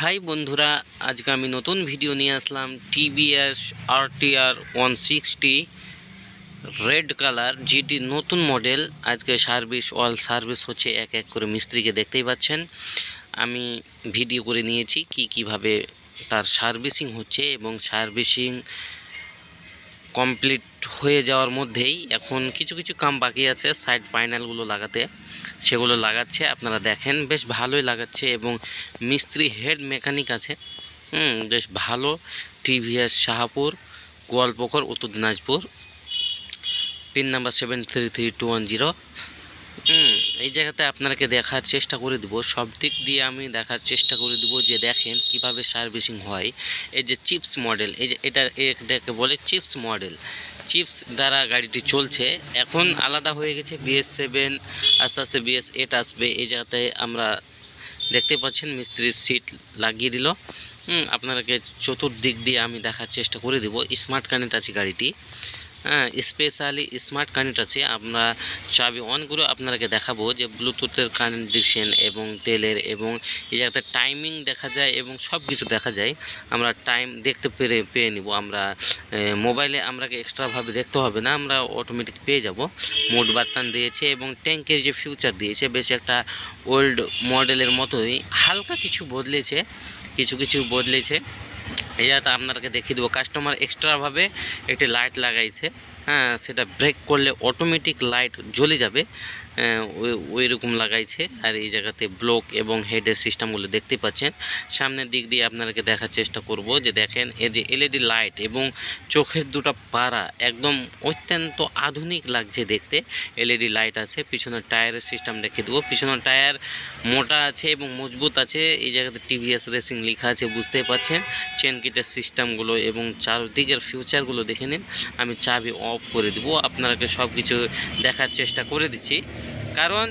High বন্ধুরা, আজকে আমি নতুন ভিডিও নিয়ে আসলাম TVS RTR one sixty red colour যেটি নতুন মডেল আজকে সার্ভিস অল সার্ভিস হচ্ছে এক এক করে মিস্ত্রিকে দেখতেই পাচ্ছেন। আমি ভিডিও করে নিয়েছি কি কীভাবে তার সার্ভিসিং হচ্ছে এবং সার্ভিসিং কমপ্লিট হয়ে যাওয়ার মধ্যেই এখন কিছু কিছু কাম বাকি আছে সাইড পাইনালগুলো লাগাতে। সেগুলো লাগাচ্ছে, আপনারা দেখেন, বেশ ভালোই লাগাচ্ছে এবং মিস্ত্রি হেড মেকানিক আছে। হুম, বেশ ভালো। টিভিএস শাহাপুর, গোয়ালপোখর, উত্তর Dinajpur. Pin number seven three three two one zero হুম এই জায়গাতে আপনাকে দেখার চেষ্টা করে দেবো। সব দিক দিয়ে আমি দেখার চেষ্টা করে দেবো যে দেখেন কীভাবে সার্ভিসিং হয়। এই যে চিপস মডেল, এই যে এটা এটাকে বলে চিপস মডেল। চিপস দ্বারা গাড়িটি চলছে। এখন আলাদা হয়ে গেছে বিএস সেভেন আস্তে আস্তে বিএস এইট আসবে। এই জায়গাতে আমরা দেখতে পাচ্ছেন মিস্ত্রির সিট লাগিয়ে দিল। হুম আপনাকে চতুর্দিক দিয়ে আমি দেখার চেষ্টা করে দেবো। স্মার্ট কানেক্ট আছে গাড়িটি। হ্যাঁ স্পেশালি স্মার্ট কানেক্ট আছে। আমরা চাবি অন করে আপনাকে দেখাবো যে ব্লুটুথের কানেকশন এবং তেলের এবং এই জায়গাতে টাইমিং দেখা যায় এবং সব কিছু দেখা যায়। আমরা টাইম দেখতে পেরে, পেয়ে নিব। আমরা মোবাইলে আমরাকে এক্সট্রাভাবে দেখতে হবে না, আমরা অটোমেটিক পেয়ে যাব। মোট বার্তান দিয়েছে এবং ট্যাঙ্কের যে ফিউচার দিয়েছে, বেশ একটা ওল্ড মডেলের মতোই। হালকা কিছু বদলেছে, কিছু কিছু বদলেছে। এই আপনাদেরকে দেখিয়ে দেবো। কাস্টমার এক্সট্রাভাবে একটি লাইট লাগাইছে। হ্যাঁ সেটা ব্রেক করলে অটোমেটিক লাইট জ্বলে যাবে। ওই রকম লাগাইছে। আর এই জায়গাতে ব্লক এবং হেডের সিস্টেমগুলো দেখতে পাচ্ছেন। সামনের দিক দিয়ে আপনাকে দেখার চেষ্টা করব যে দেখেন, এই যে এলইডি লাইট এবং চোখের দুটো পাড়া একদম অত্যন্ত আধুনিক লাগছে দেখতে। এলইডি লাইট আছে, পিছনের টায়ারের সিস্টেম দেখিয়ে দেবো। পিছনের টায়ার মোটা আছে এবং মজবুত আছে। এই জায়গাতে টিভিএস রেসিং লেখা আছে বুঝতেই পারছেন চেন কিটের সিস্টেমগুলো এবং চারদিকের ফিউচারগুলো দেখে নিন। আমি চাবি অফ করে দেবো, আপনারাকে সব কিছু দেখার চেষ্টা করে দিচ্ছি। কারণ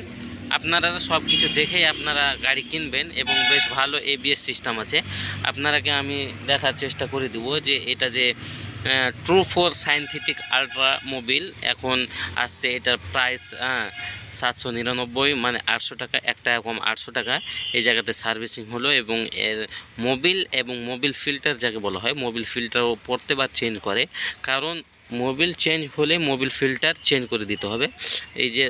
আপনারা সব কিছু দেখেই আপনারা গাড়ি কিনবেন এবং বেশ ভালো এবিএস সিস্টেম আছে। আপনারাকে আমি দেখার চেষ্টা করে দেবো যে এটা যে true four synthetic ultra mobil এখন আসছে, এটার প্রাইস সাতশো নিরানব্বই মানে আটশো টাকা, এক টাকা কম আটশো টাকা। এই জায়গাতে সার্ভিসিং হলো এবং এর মোবিল এবং মোবিল ফিল্টার যাকে বলা হয় মোবিল ফিল্টারও প্রত্যেকবার চেঞ্জ করে। কারণ মোবিল চেঞ্জ হলে মোবিল ফিল্টার চেঞ্জ করে দিতে হবে। এই যে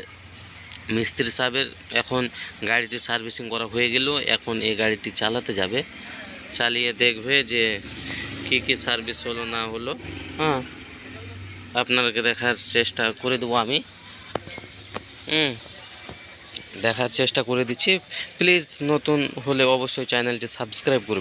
মিস্ত্রি সাহেবের এখন গাড়িটি সার্ভিসিং করা হয়ে গেল, এখন এই গাড়িটি চালাতে যাবে। চালিয়ে দেখবে যে কী কী সার্ভিস হলো না হলো। হ্যাঁ আপনাদেরকে দেখার চেষ্টা করে দেবো আমি। হুম, দেখার চেষ্টা করে দিচ্ছি। প্লিজ নতুন হলে অবশ্যই চ্যানেলটি সাবস্ক্রাইব করবে